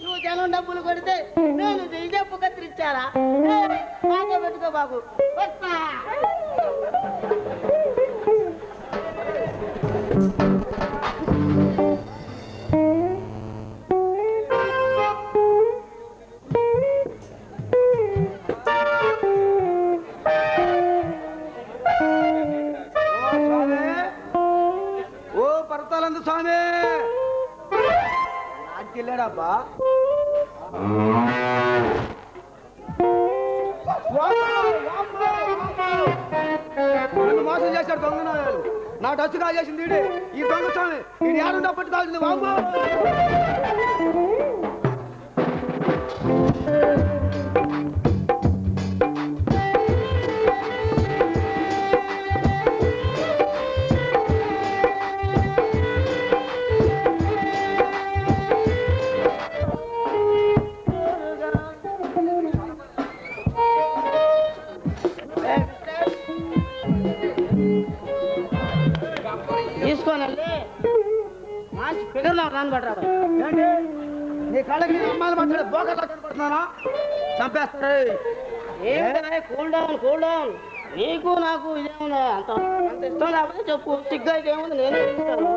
నువ్వు జనం డబ్బులు కొడితే నేను చెయ్యప్పు చెప్పు కత్తిరించారా ఏయ్, పెట్టుకో బాబు. వస్తా. నా డచ్చు కాజేసింది ఈ దొంగ స్వామి. ఈడు ఏడుండా పట్టు బాబు. ఫిగర్లో రానబడ్రా ఏంటి? నీ కళ్ళకి నీ అమ్మాయిలు కనపడుతున్నానా? Cool down cool down. నీకు నాకు ఇదేముందా అంత అంత ఇష్టం లేకపోతే చెప్పు. సిగ్గు ఏముంది? నేనే ఇస్తాను.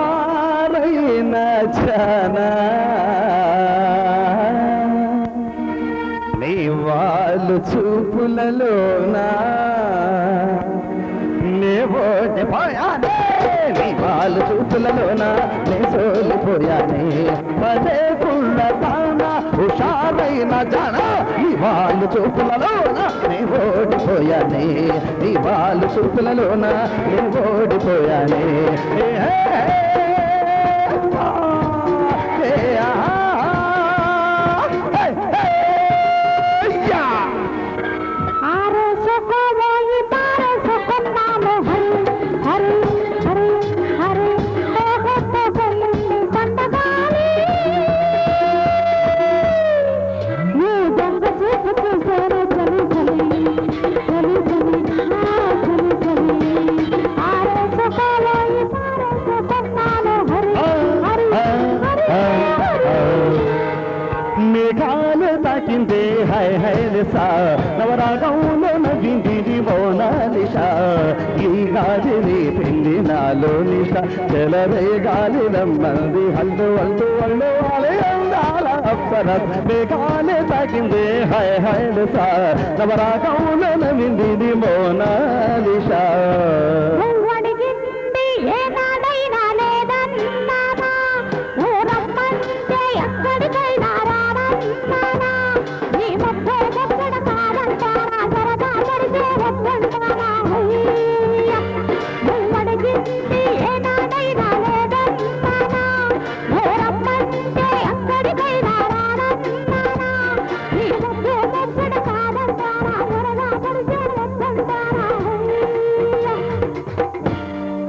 హుషారైన జన చూపులలోనా నే. ఓడిపోయానే నీ వాళ్ళు చూపులలోనా నే. సోలిపోయానే పదే కుళ్ళ తానా హుషారైన జన. నీ వాళ్ళు చూపులలోనా నే ఓడిపోయానే నీ వాళ్ళు చూపులలోనా నే ఓడిపోయానే హై హై లిసా నవరాగంలో నవ్వింది మోనాలిష ఈ గాలిని పిండి నాలో నిష చెలరే గాలి నమ్మంది హల్లు హల్లు హల్లు వాలి అందాల అప్సర మేఘాలు తాకిందే హై హై లిసా నవరాగంలో నవ్వింది మోనాలిష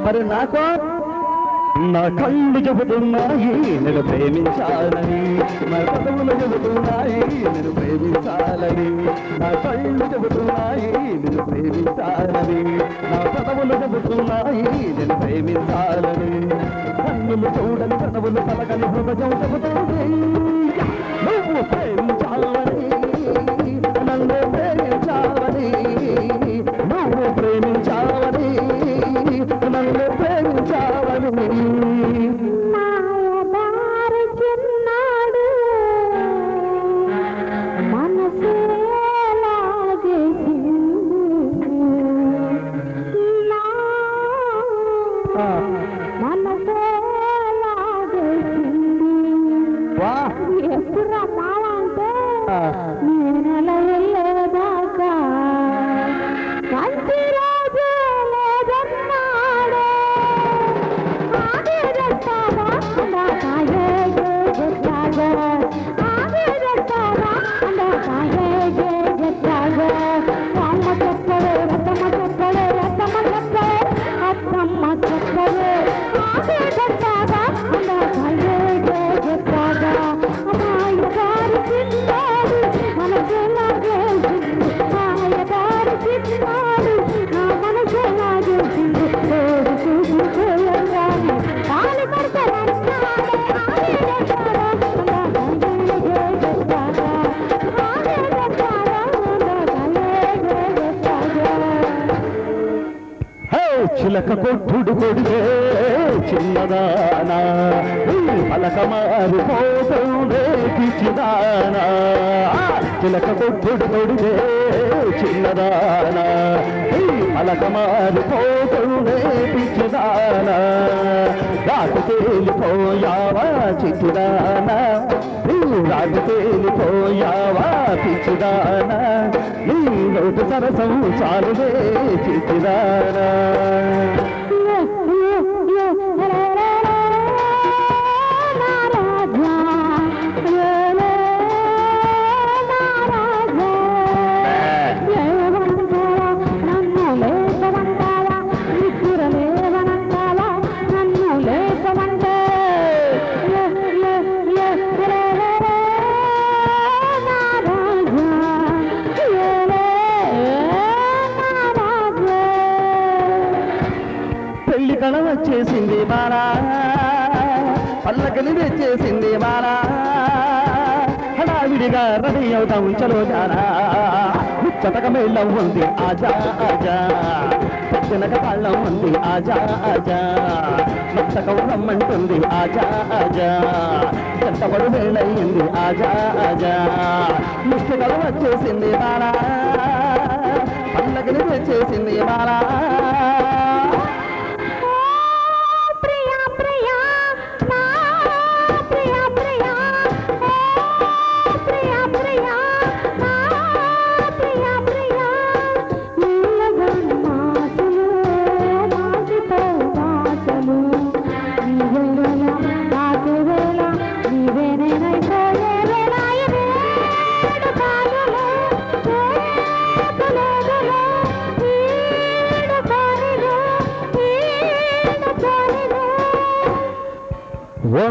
మరి నాకు? నా కళ్ళు చెబుతున్నాయి నేను ప్రేమించాలని. నా పదవులు చెబుతున్నాయి నేను ప్రేమించాలని. నా కళ్ళు చెబుతున్నాయి నేను ప్రేమించాలని. నా పదవులు చెబుతున్నాయి నేను ప్రేమించాలని. కన్నులు చూడని పదవులు పలకని హృదయం చెబుతుంది. వా ఎప్పుడు మావ అంటే. నేనెల వెళ్ళేదాకా మంచి రోజు లేదన్నాడే. చిలక కొట్టుడు కొడితే చిన్నదానా ఈ పలక మారిపోతుందే పిచ్చిదానా చిలక కొట్టుడు కొడితే చిన్నదానా ఈ పలక మారిపోతుందే పిచ్చిదానా రాటు తేలిపోయావా చిచ్చిదానా రాజు తేలిపోయావా పిచ్చిదానా. నీ నోటు సరసం చాలుదే చిచ్చిదానా వచ్చేసింది బాలా తెచ్చేసింది బాలా హడావిడిగా రెడీ అవుతాం చలో జానా ముచ్చటక మేళం ఉంది ఆజా ఆజా. పచ్చనక పళ్ళం ఉంది ఆజా ఆజా. మెత్తకం రమ్మంటుంది ఆజా ఆజా. చెత్తపడు వేళయింది ఆజా ఆజా. ముచ్చటలు వచ్చేసింది బాలా పల్లకిని తెచ్చేసింది బాలా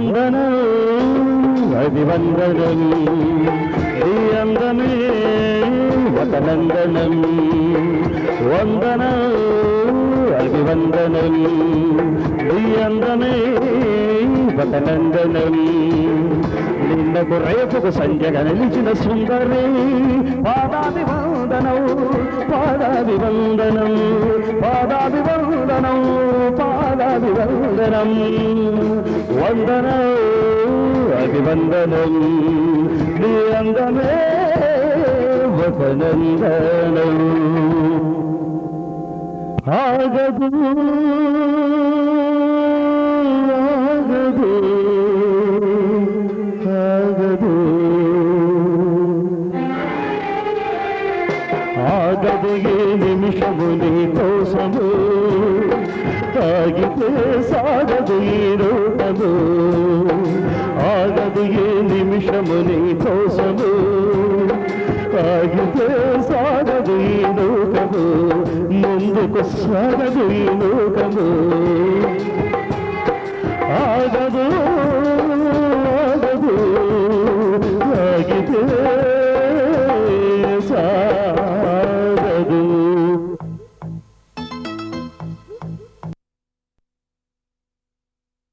వందనం అభివందనం ఈ అందమే వతనందనం వందనం అభివందనం ఈ అందమే వతనందనం నిన్నకు రేపుకు సంజగా నిలిచిన సుందరి పాదాభివందనం పాదాభివందనం పాదాభివందనం పాదాభివందనం. వందనం అభివందనం నీ అందమే వసనందనం ఆగదు. తాగితే సాగదు ఈ రూపము ఆగదు ఏ నిమిషము నీ కోసము సాగితే సాగదు ఈ లోకము ముందుకు సాగదు ఈ లోకము